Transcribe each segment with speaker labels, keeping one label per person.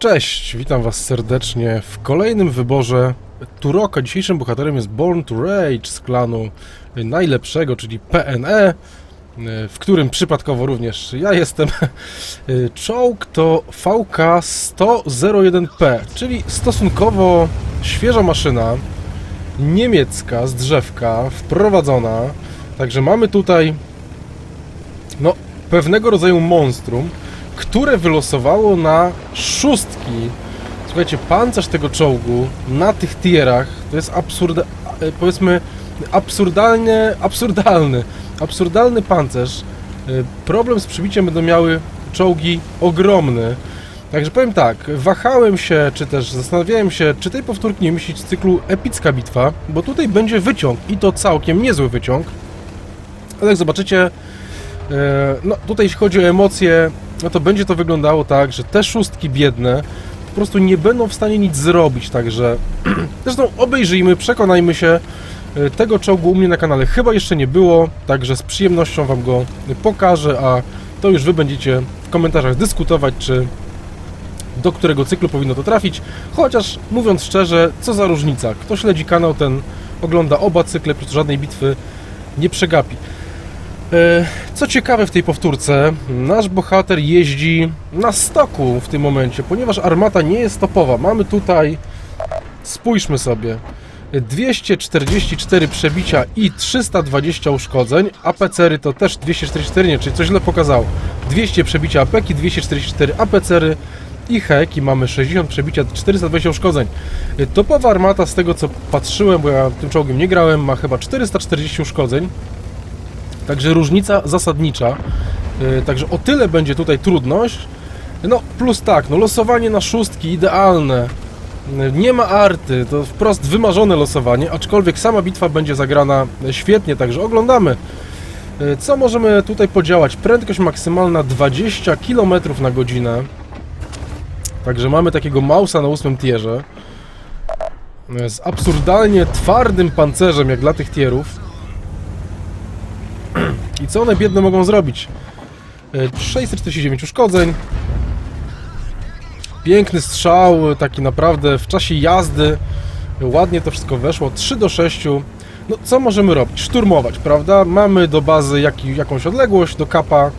Speaker 1: Cześć, witam was serdecznie w kolejnym wyborze Turoka. Dzisiejszym bohaterem jest Born to Rage z klanu najlepszego, czyli PNE, w którym przypadkowo również ja jestem. Czołg to VK-101P, czyli stosunkowo świeża maszyna, niemiecka, z drzewka, wprowadzona. Także mamy tutaj no, pewnego rodzaju monstrum, które wylosowało na szóstki. Słuchajcie, pancerz tego czołgu na tych tierach to jest absurda, e, powiedzmy absurdalnie, absurdalny, absurdalny pancerz. E, Problem z przybiciem będą miały czołgi ogromny. Także powiem tak, wahałem się, czy też zastanawiałem się, czy tej powtórki nie myśleć cyklu Epicka Bitwa, bo tutaj będzie wyciąg i to całkiem niezły wyciąg. Ale jak zobaczycie, e, no tutaj jeśli chodzi o emocje, no to będzie to wyglądało tak, że te szóstki biedne po prostu nie będą w stanie nic zrobić, także zresztą obejrzyjmy, przekonajmy się, E, tego czołgu u mnie na kanale chyba jeszcze nie było, także z przyjemnością Wam go pokażę, a to już Wy będziecie w komentarzach dyskutować, czy do którego cyklu powinno to trafić, chociaż mówiąc szczerze, co za różnica, kto śledzi kanał, ten ogląda oba cykle, plus żadnej bitwy nie przegapi. E, Co ciekawe w tej powtórce, nasz bohater jeździ na stoku w tym momencie, ponieważ armata nie jest topowa. Mamy tutaj, spójrzmy sobie, 244 przebicia i 320 uszkodzeń. APCry to też 244, nie, czyli coś źle pokazało. 200 przebicia APeki, 244 APCry i heki mamy 60 przebicia, 420 uszkodzeń. E, Topowa armata z tego co patrzyłem, bo ja tym czołgiem nie grałem, ma chyba 440 uszkodzeń. Także różnica zasadnicza. Yy, Także o tyle będzie tutaj trudność. No plus tak, no losowanie na szóstki idealne. Yy, Nie ma arty, to wprost wymarzone losowanie, aczkolwiek sama bitwa będzie zagrana świetnie, także oglądamy. Yy, Co możemy tutaj podziałać? Prędkość maksymalna 20 km na godzinę. Także mamy takiego mausa na ósmym tierze. Z absurdalnie twardym pancerzem, jak dla tych tierów. I co one biedne mogą zrobić? E, 649 uszkodzeń. Piękny strzał, taki naprawdę w czasie jazdy. Ładnie to wszystko weszło. 3 do 6. No co możemy robić? Szturmować, prawda? Mamy do bazy jaki, jakąś odległość, do kapa.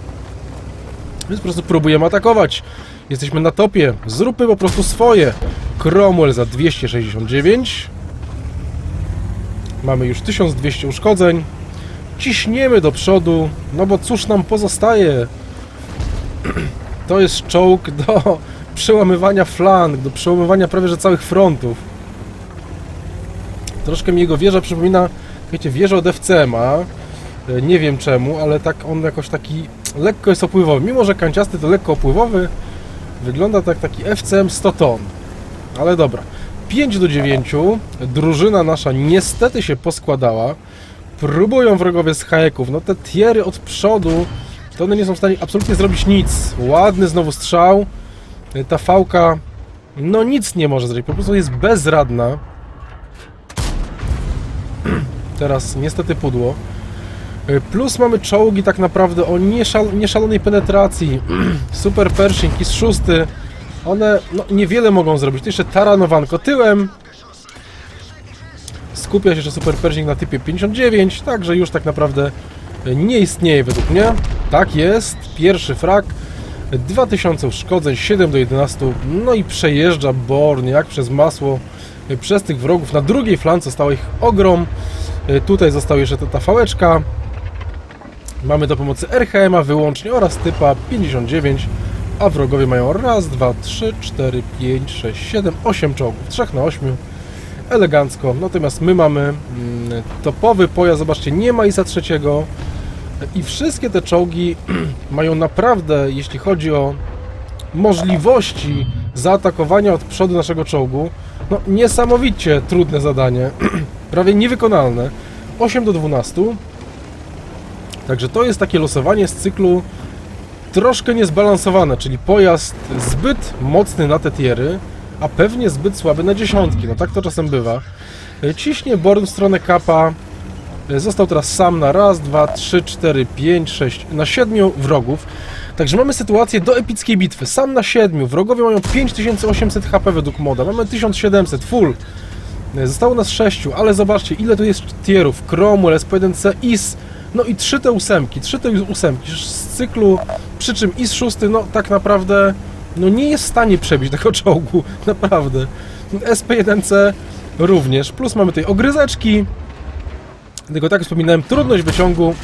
Speaker 1: Więc po prostu próbujemy atakować. Jesteśmy na topie. Zróbmy po prostu swoje. Cromwell za 269. Mamy już 1200 uszkodzeń ciśniemy do przodu, no bo cóż nam pozostaje? To jest czołg do przełamywania flank, do przełamywania prawie że całych frontów. Troszkę mi jego wieża przypomina, wiecie, wieżę od FCM-a. E, Nie wiem czemu, ale tak on jakoś taki lekko jest opływowy. Mimo, że kanciasty to lekko opływowy, wygląda tak taki FCM 100 ton. Ale dobra. 5 do 9. Drużyna nasza niestety się poskładała. Próbują wrogowie z hajeków. No te tiery od przodu, to one nie są w stanie absolutnie zrobić nic. Ładny znowu strzał. Ta fałka, no nic nie może zrobić. Po prostu jest bezradna. Teraz niestety pudło. Plus mamy czołgi tak naprawdę o nieszal nieszalonej penetracji. Super Pershing z szósty. One no, niewiele mogą zrobić. To jeszcze taranowanko tyłem. Skupia się jeszcze Super Pershing na typie 59, także już tak naprawdę nie istnieje według mnie. Tak jest, pierwszy frak. 2000 uszkodzeń, 7 do 11, no i przejeżdża Born jak przez masło przez tych wrogów. Na drugiej flance stał ich ogrom. Tutaj została jeszcze ta, ta fałeczka. Mamy do pomocy RHM-a wyłącznie oraz typa 59, a wrogowie mają raz, dwa, trzy, cztery, pięć, sześć, siedem, osiem czołgów. 3 na 8 elegancko. Natomiast my mamy mm, topowy pojazd, zobaczcie, nie ma ISA trzeciego i wszystkie te czołgi mają naprawdę, jeśli chodzi o możliwości zaatakowania od przodu naszego czołgu, no niesamowicie trudne zadanie, prawie niewykonalne. 8 do 12. Także to jest takie losowanie z cyklu troszkę niezbalansowane, czyli pojazd zbyt mocny na te tiery, a pewnie zbyt słaby na dziesiątki. No tak to czasem bywa. E, Ciśnie Born w stronę kapa. E, Został teraz sam na raz, dwa, trzy, cztery, pięć, sześć, na siedmiu wrogów. Także mamy sytuację do epickiej bitwy. Sam na 7, wrogowie mają 5800 HP według moda, mamy 1700, full. E, Zostało nas 6, ale zobaczcie ile tu jest tierów. Cromwell, SP1C, IS, no i 3 te ósemki, 3 te ósemki z cyklu, przy czym IS 6, no tak naprawdę, no nie jest w stanie przebić tego czołgu, naprawdę. SP1C również, plus mamy tutaj ogryzeczki, tylko tak wspominałem, trudność wyciągu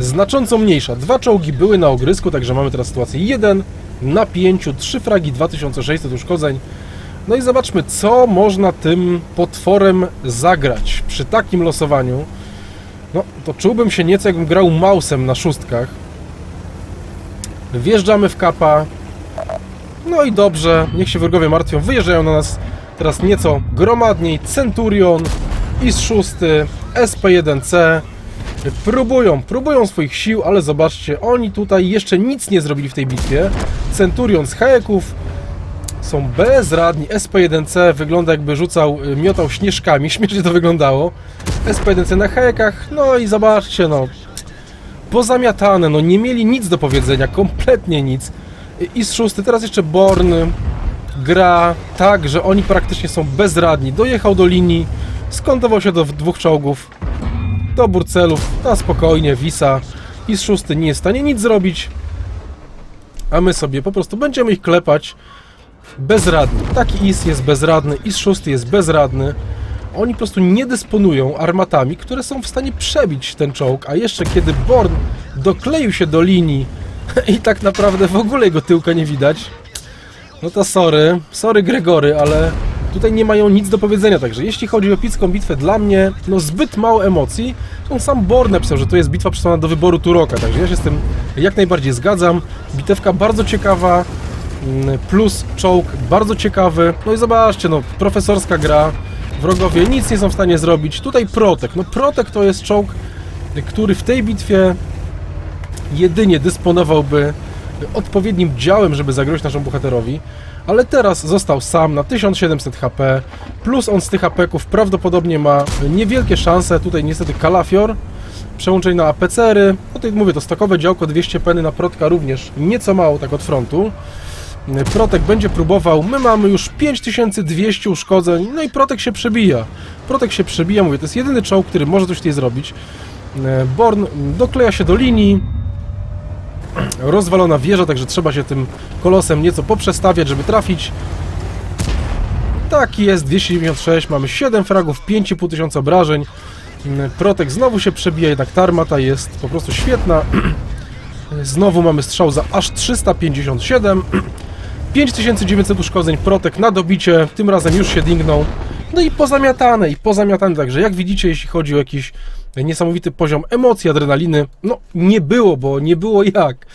Speaker 1: znacząco mniejsza. Dwa czołgi były na ogrysku, także mamy teraz sytuację 1 na 5, 3 fragi, 2600 uszkodzeń. No i zobaczmy, co można tym potworem zagrać przy takim losowaniu. No, to czułbym się nieco jakbym grał mausem na szóstkach. Wjeżdżamy w kapa. No i dobrze, niech się wrogowie martwią. Wyjeżdżają na nas teraz nieco gromadniej. Centurion, IS-6, SP-1C. Próbują, próbują swoich sił, ale zobaczcie, oni tutaj jeszcze nic nie zrobili w tej bitwie. Centurion z hajeków są bezradni. SP1C wygląda jakby rzucał, y, miotał śnieżkami, śmiesznie to wyglądało. SP1C na hajekach, no i zobaczcie, no, pozamiatane, no nie mieli nic do powiedzenia, kompletnie nic. I z szósty, teraz jeszcze Born gra tak, że oni praktycznie są bezradni. Dojechał do linii, skątował się do dwóch czołgów, dobór celów, na spokojnie, Wisa i z szósty nie jest w stanie nic zrobić, a my sobie po prostu będziemy ich klepać bezradni. Taki IS jest bezradny, IS 6 jest bezradny. Oni po prostu nie dysponują armatami, które są w stanie przebić ten czołg, a jeszcze kiedy Born dokleił się do linii i tak naprawdę w ogóle jego tyłka nie widać, no to sorry, sorry Gregory, ale tutaj nie mają nic do powiedzenia, także jeśli chodzi o epicką bitwę, dla mnie no zbyt mało emocji. On sam Born napisał, że to jest bitwa przystąpiona do wyboru Turoka, także ja się z tym jak najbardziej zgadzam. Bitewka bardzo ciekawa, mm, plus czołg bardzo ciekawy. No i zobaczcie, no profesorska gra, wrogowie nic nie są w stanie zrobić. Tutaj Protek, no Protek to jest czołg, który w tej bitwie jedynie dysponowałby odpowiednim działem, żeby zagrozić naszemu bohaterowi, ale teraz został sam na 1700 HP, plus on z tych HP-ków prawdopodobnie ma niewielkie szanse, tutaj niestety Kalafior, przełączeń na APCR-y, tutaj mówię, to stokowe działko 200 peny na Protka również nieco mało tak od frontu. Protek będzie próbował, my mamy już 5200 uszkodzeń, no i Protek się przebija. Protek się przebija, mówię, to jest jedyny czołg, który może coś tutaj zrobić. Born dokleja się do linii, rozwalona wieża, także trzeba się tym kolosem nieco poprzestawiać, żeby trafić. Tak jest, 296, mamy 7 fragów, 5,5 tysiąca obrażeń. Protek znowu się przebija, jednak ta armata jest po prostu świetna. Znowu mamy strzał za aż 357. 5900 uszkodzeń, Protek na dobicie, tym razem już się dingnął. No i pozamiatane, i pozamiatane, także jak widzicie, jeśli chodzi o jakiś niesamowity poziom emocji, adrenaliny, no nie było, bo nie było jak.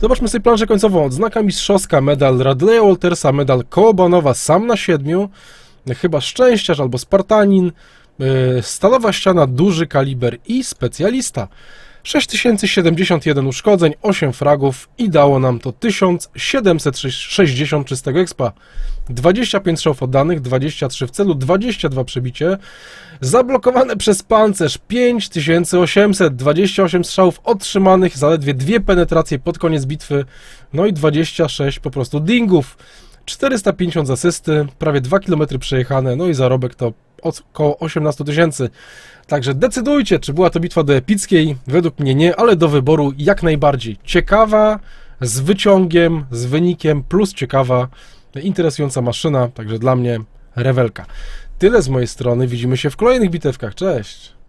Speaker 1: Zobaczmy sobie planszę końcową, odznaka mistrzowska, medal Radleya Waltersa, medal Kołobanowa, sam na siedmiu, chyba Szczęściarz albo Spartanin, yy, stalowa ściana, duży kaliber i specjalista. 6071 uszkodzeń, 8 fragów i dało nam to 1760 czystego expa. 25 strzałów oddanych, 23 w celu, 22 przebicie. Zablokowane przez pancerz 5800, 28 strzałów otrzymanych, zaledwie dwie penetracje pod koniec bitwy, no i 26 po prostu dingów. 450 z asysty, prawie 2 km przejechane, no i zarobek to około 18 tysięcy. Także decydujcie, czy była to bitwa do epickiej. Według mnie nie, ale do wyboru jak najbardziej. Ciekawa, z wyciągiem, z wynikiem, plus ciekawa, interesująca maszyna. Także dla mnie rewelka. Tyle z mojej strony. Widzimy się w kolejnych bitewkach. Cześć!